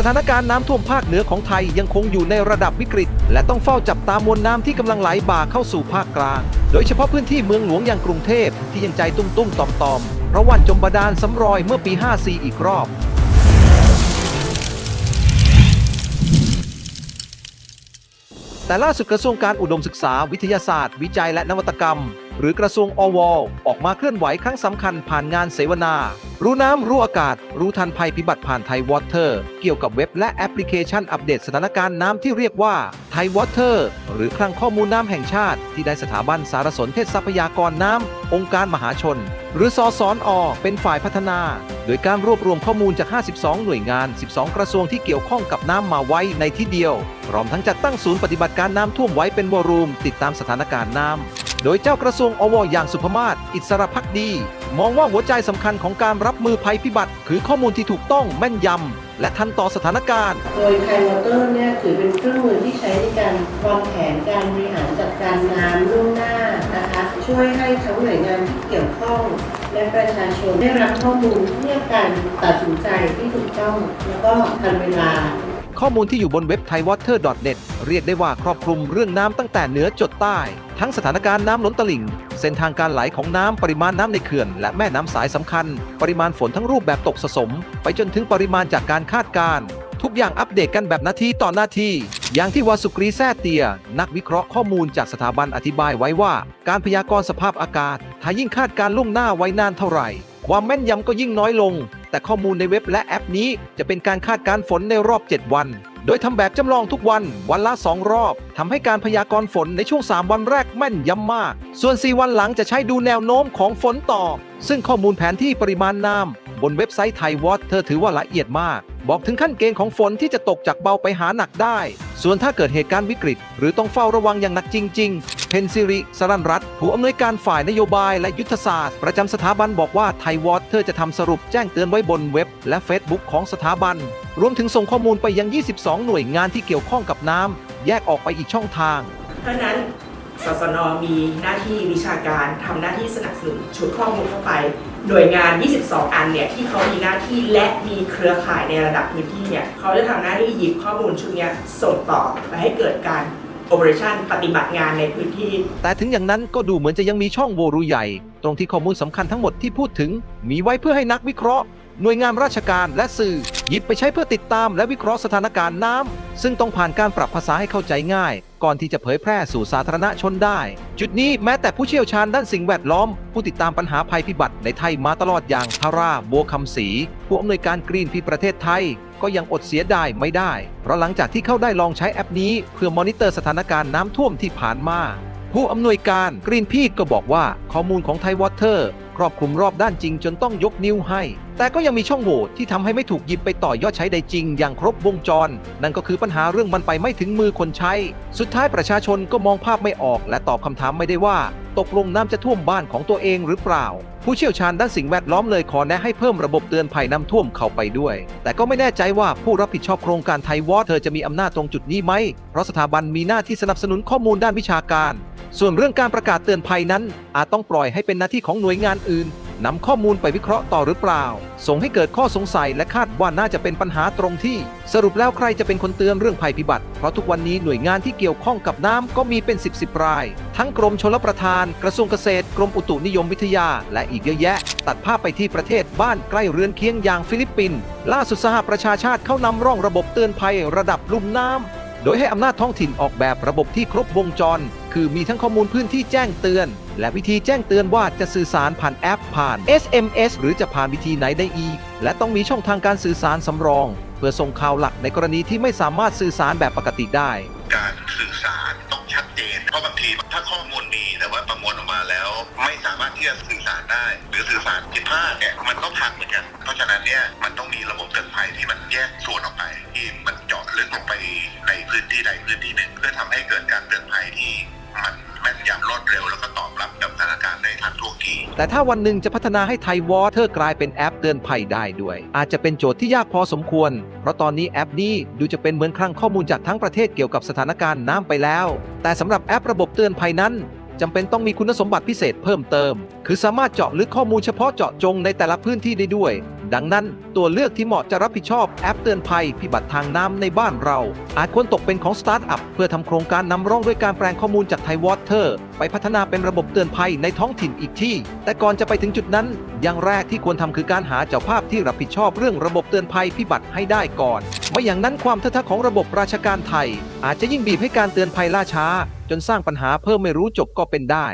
สถานการณ์น้ำท่วมภาคเหนือของไทยยังคงอยู่ในระดับวิกฤต และต้องเฝ้าจับตามวลน้ำที่กำลังไหลบ่าเข้าสู่ภาคกลาง โดยเฉพาะพื้นที่เมืองหลวงอย่างกรุงเทพที่ยังใจตุ้มๆตอมๆเพราะวันจมบาดาลสำรอยเมื่อปี 54 อีกรอบแต่ล่าสุดกระทรวงการอุดมศึกษาวิทยาศาสตร์ วิจัยและนวัตกรรมหรือกระทรวงอวออกมาเคลื่อนไหวครั้งสำคัญผ่านงานเสวนา รู้น้ำรู้อากาศ รู้ทันภัยพิบัติผ่านไทยวอเตอร์ เกี่ยวกับเว็บและแอปพลิเคชันอัปเดตสถานการณ์น้ำที่เรียกว่าไทยวอเตอร์หรือคลังข้อมูลน้ำแห่งชาติ ที่ได้สถาบันสารสนเทศทรัพยากรน้ำ องค์การมหาชน หรือสอสอนอเป็นฝ่ายพัฒนา โดยการรวบรวมข้อมูลจาก 52 หน่วยงาน 12 กระทรวงที่เกี่ยวข้องกับน้ำมาไว้ในที่เดียวพร้อมทั้งจัดตั้งศูนย์ปฏิบัติการน้ำท่วมไว้เป็นวอรูมติดตามสถานการณ์น้ำ โดยเจ้ากระทรวงอวอย่างสุภมาศอิสระพักดี มองว่าหัวใจสำคัญของการรับมือภัยพิบัติ คือข้อมูลที่ถูกต้องแม่นยำและทันต่อสถานการณ์ โดยไทยวอเตอร์เนี่ยถือเป็นเครื่องมือที่ใช้ในการวางแผนการบริหารจัดการน้ำล่วงหน้านะคะช่วยให้ทั้งหน่วยงานที่เกี่ยวข้องและประชาชนได้รับข้อมูลเพื่อการตัดสินใจที่ถูกต้องแล้วก็ทันเวลา ข้อมูลที่อยู่บนเว็บ thaiwater.net เรียกได้ว่าครอบคลุมเรื่องน้ำตั้งแต่เหนือจดใต้ ทั้งสถานการณ์น้ำล้นตลิ่ง เส้นทางการไหลของน้ำปริมาณน้ำในเขื่อน และแม่น้ำสายสำคัญ ปริมาณฝนทั้งรูปแบบตกสะสม ไปจนถึงปริมาณจากการคาดการณ์ทุกอย่างอัปเดตกันแบบนาทีต่อนาที อย่างที่วาสุกรีแซ่เตีย นักวิเคราะห์ข้อมูลจากสถาบันอธิบายไว้ว่า การพยากรณ์สภาพอากาศถ้ายิ่งคาดการล่วงหน้าไว้นานเท่าไหร่ ความแม่นยำก็ยิ่งน้อยลง แต่ข้อมูลในเว็บและแอปนี้จะเป็นการคาดการฝนในรอบ 7 วัน โดยทำแบบจำลองทุกวัน วันละ 2 รอบทำให้การพยากรณ์ฝนในช่วง 3 วันแรกแม่นยำมาก ส่วน 4 วันหลังจะใช้ดูแนวโน้มของฝนต่อ ซึ่งข้อมูลแผนที่ปริมาณน้ำบนเว็บไซต์ไทยวอเธอถือว่าละเอียดมาก บอกถึงขั้นเกณฑ์ของฝนที่จะตกจากเบาไปหาหนักได้ ส่วนถ้าเกิดเหตุการณ์วิกฤต หรือต้องเฝ้าระวังอย่างหนักจริง ๆ เพนซิริสรันรัตผู้อำนวยการฝ่ายนโยบายและยุทธศาสตร์ ประจำสถาบันบอกว่าไทยวอเธอร์จะทำสรุปแจ้งเตือนไว้บนเว็บ และ Facebook ของสถาบัน รวมถึงส่งข้อมูลไปยัง 22 หน่วยงานที่เกี่ยวข้องกับน้ำแยกออกไปอีกช่องทางเพราะนั้น สสนมีหน้าที่วิชาการทำหน้าที่สนับสนุนชุดข้อมูลเข้าไป หน่วยงาน 22 อันเนี่ยที่เขามีหน้าที่และมีเครือข่ายในระดับพื้นที่เนี่ยเขาจะทำหน้าที่หยิบข้อมูลชุดนี้ส่งต่อไปให้เกิดการ operation ปฏิบัติงานในพื้นที่ แต่ถึงอย่างนั้นก็ดูเหมือนจะยังมีช่องโหว่รูใหญ่ ตรงที่ข้อมูลสำคัญทั้งหมดที่พูดถึง มีไว้เพื่อให้นักวิเคราะห์ หน่วยงานราชการและสื่อหยิบไปใช้เพื่อติดตามและวิเคราะห์สถานการณ์น้ำ ซึ่งต้องผ่านการปรับภาษาให้เข้าใจง่าย ก่อนที่จะเผยแพร่สู่สาธารณชนได้ จุดนี้แม้แต่ผู้เชี่ยวชาญด้านสิ่งแวดล้อม ผู้ติดตามปัญหาภัยพิบัติในไทยมาตลอดอย่างทาราบัวคำศรีผู้อำนวยการกรีนพีประเทศไทย ก็ยังอดเสียดายไม่ได้ เพราะหลังจากที่เข้าได้ลองใช้แอปนี้ เพื่อมอนิเตอร์สถานการณ์น้ำท่วมที่ผ่านมาผู้อำนวยการกรีนพีก็บอกว่าข้อมูลของไทยวอเตอร์ครอบคลุมรอบด้านจริงจนต้องยกนิ้วให้ แต่ก็ยังมีช่องโหว่ที่ทำให้ไม่ถูกหยิบไปต่อยอดใช้ได้จริงอย่างครบวงจร นั่นก็คือปัญหาเรื่องมันไปไม่ถึงมือคนใช้ สุดท้ายประชาชนก็มองภาพไม่ออก และตอบคำถามไม่ได้ว่า ตกลงน้ำจะท่วมบ้านของตัวเองหรือเปล่า ผู้เชี่ยวชาญด้านสิ่งแวดล้อมเลยขอแนะให้เพิ่มระบบเตือนภัยน้ำท่วมเข้าไปด้วย แต่ก็ไม่แน่ใจว่าผู้รับผิดชอบโครงการไทยวอเธอจะมีอำนาจตรงจุดนี้ไหมเพราะสถาบันมีหน้าที่สนับสนุนข้อมูลด้านวิชาการ ส่วนเรื่องการประกาศเตือนภัยนั้น อาจต้องปล่อยให้เป็นหน้าที่ของหน่วยงานอื่น นำข้อมูลไปวิเคราะห์ต่อหรือเปล่า ส่งให้เกิดข้อสงสัยและคาดว่าน่าจะเป็นปัญหาตรงที่ สรุปแล้วใครจะเป็นคนเตือนเรื่องภัยพิบัติ เพราะทุกวันนี้หน่วยงานที่เกี่ยวข้องกับน้ำก็มีเป็น 10บสราย ทั้งกรมชลประทาน กระทรวงเกษตร กรมอุตุนิยมวิทยา และอีกเยอะแยะ ตัดภาพไปที่ประเทศบ้านใกล้เรือนเคียงอย่างฟิลิปปินส์ล่าสุดสหประชาชาติเข้านำร่องระบบเตือนภัยระดับลุ่มน้ำ ดยให้อำนาจท้องถิ่นออกแบบระบบที่ครบวงจร คือมีทั้งข้อมูลพื้นที่แจ้งเตือน และวิธีแจ้งเตือนว่าจะสื่อสารผ่านแอปผ่าน SMS หรือจะผ่านวิธีไหนได้อีก และต้องมีช่องทางการสื่อสารสำรอง เพื่อส่งข่าวหลักในกรณีที่ไม่สามารถสื่อสารแบบปกติได้ การสื่อสารต้องชัดเจน เพราะบางทีถ้าข้อมูลมีแต่ว่าประมวลออกมาแล้ว ไม่สามารถที่จะสื่อสารได้ หรือสื่อสารผิดพลาดเนี่ยมันก็พังเหมือนกัน เพราะฉะนั้นเนี่ยมันต้องมีระบบ ให้เกิดการเตือนภัยที่มันแม่นยำรวดเร็วแล้วก็ตอบรับกับสถานการณ์ได้ทันท่วงทีแต่ถ้าวันหนึ่งจะพัฒนาให้ไทยวอเตอกลายเป็นแอปเตือนภัยได้ด้วย อาจจะเป็นโจทย์ที่ยากพอสมควร เพราะตอนนี้แอปนี้ดูจะเป็นเหมือนคลังข้อมูลจากทั้งประเทศเกี่ยวกับสถานการณ์น้ำไปแล้ว แต่สำหรับแอประบบเตือนภัยนั้น จำเป็นต้องมีคุณสมบัติพิเศษเพิ่มเติม คือสามารถเจาะลึกข้อมูลเฉพาะเจาะจงในแต่ละพื้นที่ได้ด้วย ดังนั้นตัวเลือกที่เหมาะจะรับผิดชอบแอปเตือนภัยพิบัติทางน้ำในบ้านเรา อาจควรตกเป็นของสตาร์ทอัพเพื่อทำโครงการนำร่องด้วยการแปลงข้อมูลจากไทยวอเตอร์ไปพัฒนาเป็นระบบเตือนภัยในท้องถิ่นอีกที่ แต่ก่อนจะไปถึงจุดนั้น อย่างแรกที่ควรทำคือการหาเจ้าภาพที่รับผิดชอบเรื่องระบบเตือนภัยพิบัติให้ได้ก่อนไม่อย่างนั้นความท้าทายของระบบราชการไทย อาจจะยิ่งบีบให้การเตือนภัยล่าช้า จนสร้างปัญหาเพิ่มไม่รู้จบก็เป็นได้